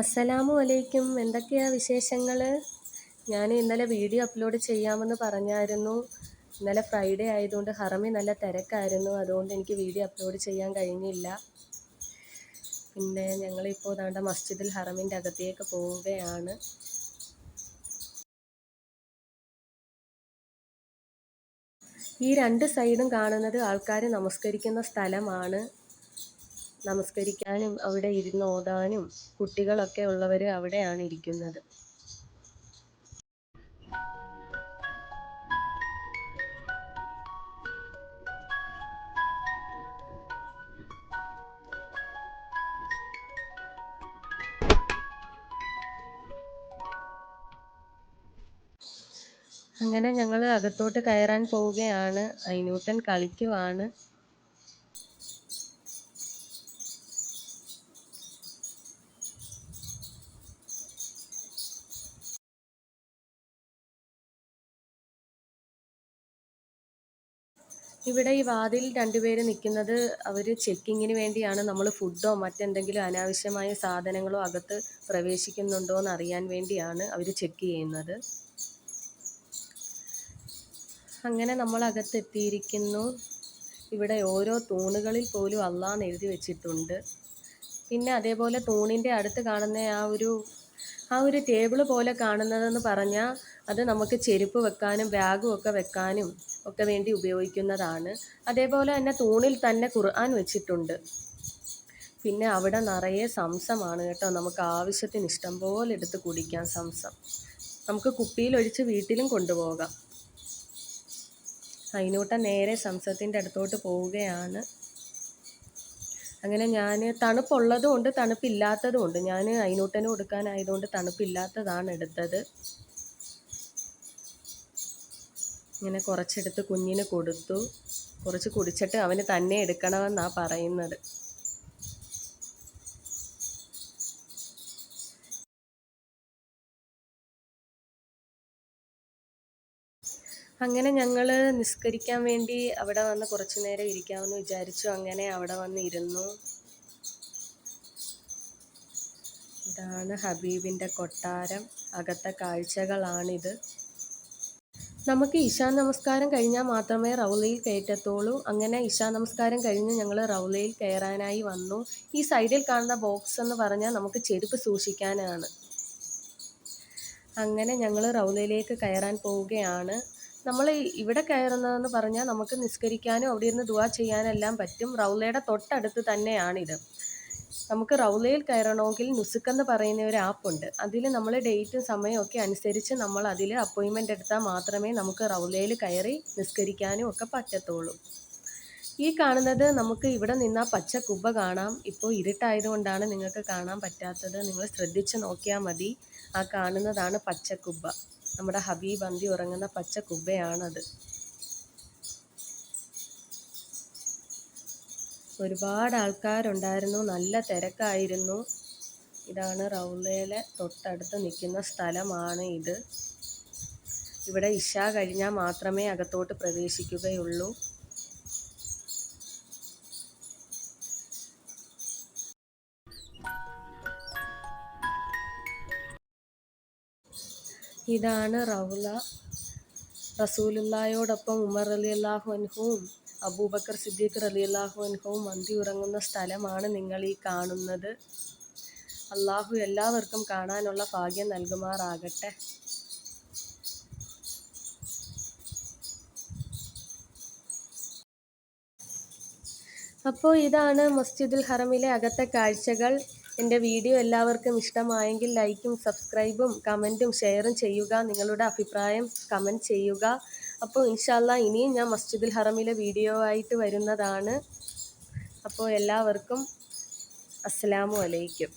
അസ്സലാമു അലൈക്കും. എന്തൊക്കെയാ വിശേഷങ്ങൾ ഞാൻ ഇന്നലെ വീഡിയോ അപ്ലോഡ് ചെയ്യാമെന്ന് പറഞ്ഞായിരുന്നു. ഇന്നലെ ഫ്രൈഡേ ആയതുകൊണ്ട് ഹറമി നല്ല തിരക്കായിരുന്നു. അതുകൊണ്ട് എനിക്ക് വീഡിയോ അപ്ലോഡ് ചെയ്യാൻ കഴിഞ്ഞില്ല. പിന്നെ ഞങ്ങളിപ്പോൾ താണ്ട മസ്ജിദിൽ ഹറമിന്റെ അകത്തേക്ക് പോവുകയാണ്. ഈ രണ്ട് സൈഡും കാണുന്നത് ആൾക്കാർ നമസ്കരിക്കുന്ന സ്ഥലമാണ്. നമസ്കരിക്കാനും അവിടെ ഇരുന്ന് ഓതാനും കുട്ടികളൊക്കെ ഉള്ളവർ അവിടെയാണ് ഇരിക്കുന്നത്. അങ്ങനെ ഞങ്ങൾ അകത്തോട്ട് കയറാൻ പോവുകയാണ്. അയിനൂട്ടൻ കളിക്കുവാണ്. ഇവിടെ ഈ വാതിൽ രണ്ടുപേര് നിൽക്കുന്നത് അവർ ചെക്കിങ്ങിന് വേണ്ടിയാണ്. നമ്മൾ ഫുഡോ മറ്റെന്തെങ്കിലും അനാവശ്യമായ സാധനങ്ങളോ അകത്ത് പ്രവേശിക്കുന്നുണ്ടോ എന്ന് അറിയാൻ വേണ്ടിയാണ് അവർ ചെക്ക് ചെയ്യുന്നത്. അങ്ങനെ നമ്മൾ അകത്തെത്തിയിരിക്കുന്നു. ഇവിടെ ഓരോ തൂണുകളിൽ പോലും അള്ളാന്ന് എഴുതി വെച്ചിട്ടുണ്ട്. പിന്നെ അതേപോലെ തൂണിന്റെ അടുത്ത് കാണുന്ന ആ ഒരു ആ ഒരു ടേബിൾ പോലെ കാണുന്നതെന്ന് പറഞ്ഞാൽ അത് നമുക്ക് ചെരുപ്പ് വെക്കാനും ബാഗും ഒക്കെ വെക്കാനും ഒക്കെ വേണ്ടി ഉപയോഗിക്കുന്നതാണ്. അതേപോലെ തന്നെ തൂണിൽ തന്നെ ഖുർആൻ വെച്ചിട്ടുണ്ട്. പിന്നെ അവിടെ നിറയെ സംസമാണ് കേട്ടോ. നമുക്ക് ആവശ്യത്തിന് ഇഷ്ടം പോലെ എടുത്ത് കുടിക്കാം സംസം. നമുക്ക് കുപ്പിയിലൊഴിച്ച് വീട്ടിലും കൊണ്ടുപോകാം. അതിനൂട്ട നേരെ സംസത്തിന്റെ അടുത്തോട്ട് പോവുകയാണ്. അങ്ങനെ ഞാൻ തണുപ്പുള്ളതും ഉണ്ട് തണുപ്പില്ലാത്തതും ഉണ്ട് ഞാൻ അതിനൂട്ടന് കൊടുക്കാനായതുകൊണ്ട് തണുപ്പില്ലാത്തതാണ് എടുത്തത്. ഇങ്ങനെ കുറച്ചെടുത്ത് കുഞ്ഞിന് കൊടുത്തു. കുറച്ച് കുടിച്ചിട്ട് അവന് തന്നെ എടുക്കണമെന്നാണ് പറയുന്നത്. അങ്ങനെ ഞങ്ങൾ നിസ്കരിക്കാൻ വേണ്ടി അവിടെ വന്ന് കുറച്ചു നേരം ഇരിക്കാമെന്ന് വിചാരിച്ചു. അങ്ങനെ അവിടെ വന്ന് ഇരുന്നു. ഇതാണ് ഹബീബിന്റെ കൊട്ടാരം. അകത്തെ കാഴ്ചകളാണിത്. നമുക്ക് ഇശാ നമസ്കാരം കഴിഞ്ഞാൽ മാത്രമേ റൗലയിൽ കയറ്റത്തുള്ളൂ. അങ്ങനെ ഇശാ നമസ്കാരം കഴിഞ്ഞ് ഞങ്ങൾ റൗലയിൽ കയറാനായി വന്നു. ഈ സൈഡിൽ കാണുന്ന ബോക്സ് എന്ന് പറഞ്ഞാൽ നമുക്ക് ചെരുപ്പ് സൂക്ഷിക്കാനാണ്. അങ്ങനെ ഞങ്ങൾ റൗലയിലേക്ക് കയറാൻ പോവുകയാണ്. നമ്മൾ ഇവിടെ കയറുന്നതെന്ന് പറഞ്ഞാൽ നമുക്ക് നിസ്കരിക്കാനും അവിടെ ഇരുന്ന് ദുവാ ചെയ്യാനെല്ലാം പറ്റും. റൗലയുടെ തൊട്ടടുത്ത് തന്നെയാണിത്. നമുക്ക് റൗലയിൽ കയറണമെങ്കിൽ നുസുക്ക് എന്ന് പറയുന്ന ഒരു ആപ്പ് ഉണ്ട് അതിൽ നമ്മൾ ഡേറ്റും സമയവും ഒക്കെ അനുസരിച്ച് നമ്മൾ അതിൽ അപ്പോയിൻമെന്റ് എടുത്താൽ മാത്രമേ നമുക്ക് റൗലയിൽ കയറി നിസ്കരിക്കാനും ഒക്കെ പറ്റത്തുള്ളൂ. ഈ കാണുന്നത് നമുക്ക് ഇവിടെ നിന്ന് ആ പച്ച കുബ്ബ കാണാം. ഇപ്പോൾ ഇരുട്ടായതുകൊണ്ടാണ് നിങ്ങൾക്ക് കാണാൻ പറ്റാത്തത്. നിങ്ങൾ ശ്രദ്ധിച്ച് നോക്കിയാൽ മതി. ആ കാണുന്നതാണ് പച്ച കുബ്ബ നമ്മുടെ ഹബീബ് അന്തി ഉറങ്ങുന്ന പച്ച കുബ്ബയാണത് ഒരുപാട് ആൾക്കാരുണ്ടായിരുന്നു. നല്ല തിരക്കായിരുന്നു. ഇതാണ് റൗലയിലെ തൊട്ടടുത്ത് നിൽക്കുന്ന സ്ഥലമാണ് ഇത്. ഇവിടെ ഇഷ കഴിഞ്ഞാൽ മാത്രമേ അകത്തോട്ട് പ്രവേശിക്കുകയുള്ളൂ. ഇതാണ് റൗല റസൂലുള്ളായോടൊപ്പം ഉമർ അലി അള്ളാഹു അൻഹുവും അബൂബക്കർ സിദ്ദീഖ് റളിയല്ലാഹു അൻഹവും മന്തി ഉറങ്ങുന്ന സ്ഥലമാണ് നിങ്ങൾ ഈ കാണുന്നത്. അള്ളാഹു എല്ലാവർക്കും കാണാനുള്ള ഭാഗ്യം നൽകുമാറാകട്ടെ. അപ്പോൾ ഇതാണ് മസ്ജിദുൽ ഹറമിലെ അകത്തെ കാഴ്ചകൾ. എന്റെ വീഡിയോ എല്ലാവർക്കും ഇഷ്ടമായെങ്കിൽ ലൈക്കും സബ്സ്ക്രൈബും കമന്റും ഷെയറും ചെയ്യുക. നിങ്ങളുടെ അഭിപ്രായം കമന്റ് ചെയ്യുക. അപ്പോൾ ഇൻഷാല്ല ഇനിയും ഞാൻ മസ്ജിദുൽ ഹറമിലെ വീഡിയോ ആയിട്ട് വരുന്നതാണ്. അപ്പോൾ എല്ലാവർക്കും അസ്സലാമു അലൈക്കും.